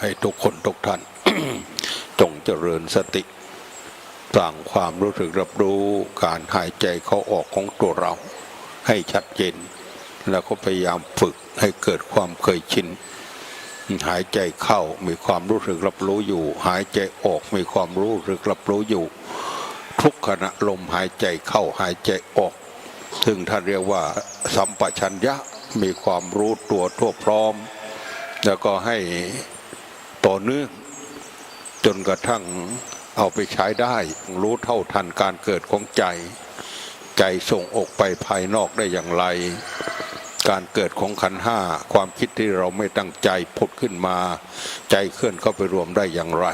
ให้ทุกคนทุกท่าน จงเจริญสติสร้างความรู้สึกรับรู้การหายใจเข้าออกของตัวเรา ให้ชัดเจน แล้วก็พยายามฝึกให้เกิดความเคยชินหายใจเข้ามีความรู้สึกรับรู้อยู่ หายใจออกมีความรู้สึกรับรู้อยู่ ทุกขณะลมหายใจเข้าหายใจออก ซึ่งท่านเรียกว่า สัมปชัญญะมีความรู้ตัวทั่วพร้อม แล้วก็ให้ ต่อเนื่อง จนกระทั่งเอาไปใช้ได้ รู้เท่าทันการเกิดของใจ ใจส่งออกไปภายนอกได้อย่างไร การเกิดของขันห้าความคิดที่เราไม่ตั้งใจผุดขึ้นมา ใจเคลื่อนเข้าไปรวมได้อย่างไร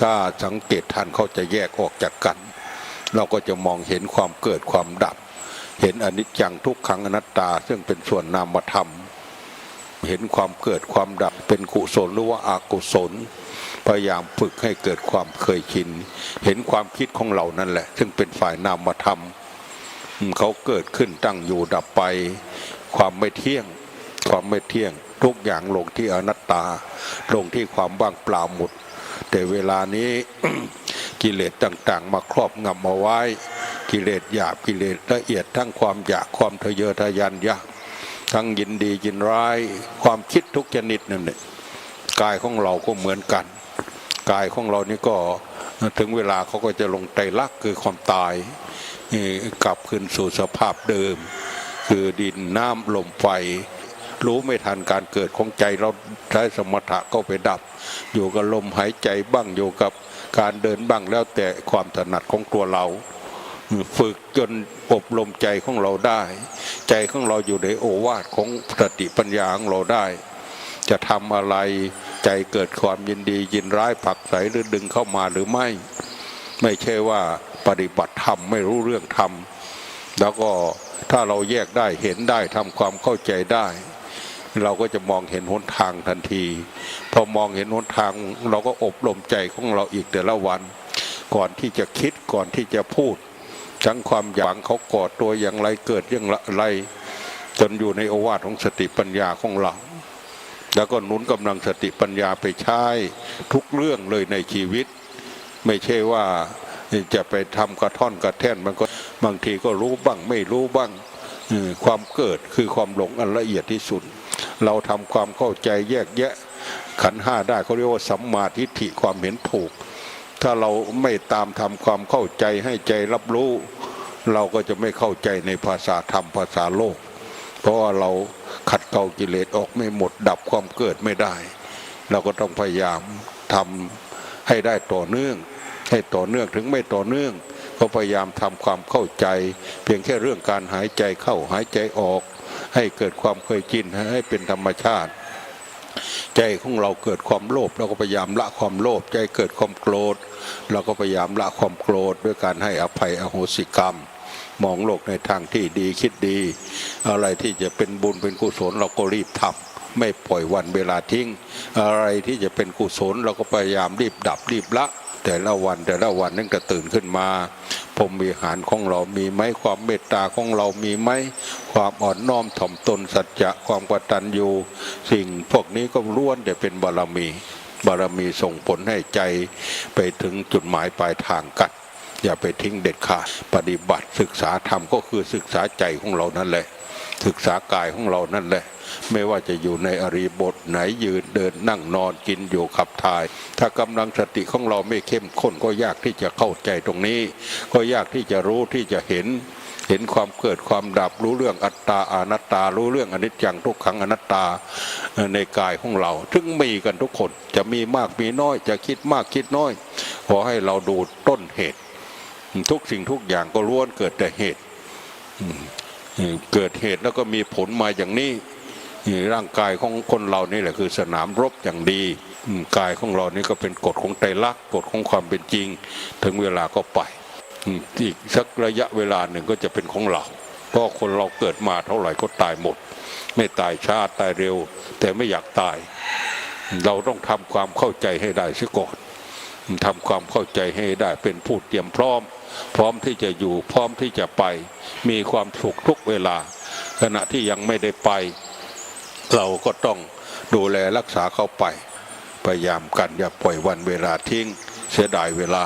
ถ้าสังเกตทันเขาจะแยกออกจากกัน เราก็จะมองเห็นความเกิดความดับ เห็นอนิจจังทุกขังอนัตตาซึ่งเป็นส่วนนามธรรม เห็นความเกิดความดับ เป็นกุศลหรือว่าอากุศล พยายามฝึกให้เกิดความเคยชิน เห็นความคิดของเรานั่นแหละ ซึ่งเป็นฝ่ายนามธรรมเขาเกิดขึ้นตั้งอยู่ดับไป ความไม่เที่ยง ความไม่เที่ยง ทุกอย่างลงที่อนัตตา ลงที่ความว่างเปล่าหมด แต่เวลานี้กิเลสต่างๆ มาครอบงำเอาไว้ กิเลสหยาบกิเลสละเอียดทั้งความอยากความทะเยอทะยานอยาก ทั้งยินดียินร้ายความคิดทุกชนิดนั่นแหละกายของเราก็เหมือนกัน กายของเรานี่ก็ถึงเวลาเขาก็จะลงไตรลักคือความตายกลับคืนสู่สภาพเดิม คือดินน้ำลมไฟ รู้ไม่ทันการเกิดของใจเราใช้สมถะก็ไปดับ อยู่กับลมหายใจบ้างอยู่กับการเดินบ้างแล้วแต่ความถนัดของตัวเรา ฝึกจนอบรมใจของเราได้ ใจของเราอยู่ในโอวาทของสติปัญญาของเราได้ จะทำอะไรใจเกิดความยินดียินร้ายผักไสหรือดึงเข้ามาหรือไม่ ไม่ใช่ว่าปฏิบัติธรรมไม่รู้เรื่องธรรมแล้วก็ถ้าเราแยกได้เห็นได้ทำความเข้าใจได้ เราก็จะมองเห็นหนทางทันที พอมองเห็นหนทางเราก็อบรมใจของเราอีกแต่ละวัน ก่อนที่จะคิดก่อนที่จะพูด ทั้งความอยากเขาก่อตัวอย่างไรเกิดอย่างไร จนอยู่ในโอวาทของสติปัญญาของเราแล้วก็นุนกำลังสติปัญญาไปใช้ทุกเรื่องเลยในชีวิต ไม่ใช่ว่าจะไปทำกระท่อนกระแท่นมันก็บางทีก็รู้บ้างไม่รู้บ้างความเกิดคือความหลงอันละเอียดที่สุด เราทำความเข้าใจแยกแยะขันห้าได้เขาเรียกว่าสัมมาทิฏฐิความเห็นถูก ถ้าเราไม่ตามทำความเข้าใจให้ใจรับรู้ เราก็จะไม่เข้าใจในภาษาธรรมภาษาโลก เพราะว่าเราขัดเกลากิเลสออกไม่หมดดับความเกิดไม่ได้ เราก็ต้องพยายามทำให้ได้ต่อเนื่อง ให้ต่อเนื่องถึงไม่ต่อเนื่อง ก็พยายามทำความเข้าใจ เพียงแค่เรื่องการหายใจเข้าหายใจออก ให้เกิดความเคยชินให้เป็นธรรมชาติใจของเราเกิดความโลภเราก็พยายามละความโลภใจเกิดความโกรธ เราก็พยายามละความโกรธด้วยการให้อภัยอโหสิกรรม มองโลกในทางที่ดีคิดดี อะไรที่จะเป็นบุญเป็นกุศลเราก็รีบทำไม่ปล่อยวันเวลาทิ้ง อะไรที่จะเป็นกุศลเราก็พยายามรีบดับรีบละ แต่ละวันแต่ละวันนั่นก็ตื่นขึ้นมาพรมวิหารของเรามีไหมความเมตตาของเรามีไหมความอ่อนน้อมถ่อมตนสัจจะความกตัญญูสิ่งพวกนี้ก็ล้วนแต่เป็นบารมี บารมีส่งผลให้ใจไปถึงจุดหมายปลายทางกัน อย่าไปทิ้งเด็ดขาดปฏิบัติศึกษาธรรมก็คือศึกษาใจของเรานั่นแหละ ศึกษากายของเรานั่นแหละ ไม่ว่าจะอยู่ในอริบทไหนยืนเดินนั่งนอนกินอยู่ขับถ่าย ถ้ากำลังสติของเราไม่เข้มข้นก็ยากที่จะเข้าใจตรงนี้ ก็ยากที่จะรู้ที่จะเห็นเห็นความเกิดความดับรู้เรื่องอัตตาอนัตตา รู้เรื่องอนิจจังทุกขังอนัตตาในกายของเราถึงมีกันทุกคนจะมีมากมีน้อยจะคิดมากคิดน้อย ขอให้เราดูต้นเหตุ ทุกสิ่งทุกอย่างก็ล้วนเกิดแต่เหตุเกิดเหตุแล้วก็มีผลมาอย่างนี้ร่างกายของคนเรานี่แหละคือสนามรบอย่างดีกายของเรานี่ก็เป็นกฎของไตรลักษณ์กฎของความเป็นจริง ถึงเวลาก็ไปอีกสักระยะเวลาหนึ่งก็จะเป็นของเรา เพราะคนเราเกิดมาเท่าไหร่ก็ตายหมด ไม่ตายช้าตายเร็ว แต่ไม่อยากตาย เราต้องทำความเข้าใจให้ได้เสียก่อน ทำความเข้าใจให้ได้เป็นผู้เตรียมพร้อม พร้อมที่จะอยู่พร้อมที่จะไป มีความสุขทุกเวลา ขณะที่ยังไม่ได้ไป เราก็ต้องดูแลรักษาเข้าไปพพยายามกันอย่าปล่อยวันเวลาทิ้ง เสียดายเวลา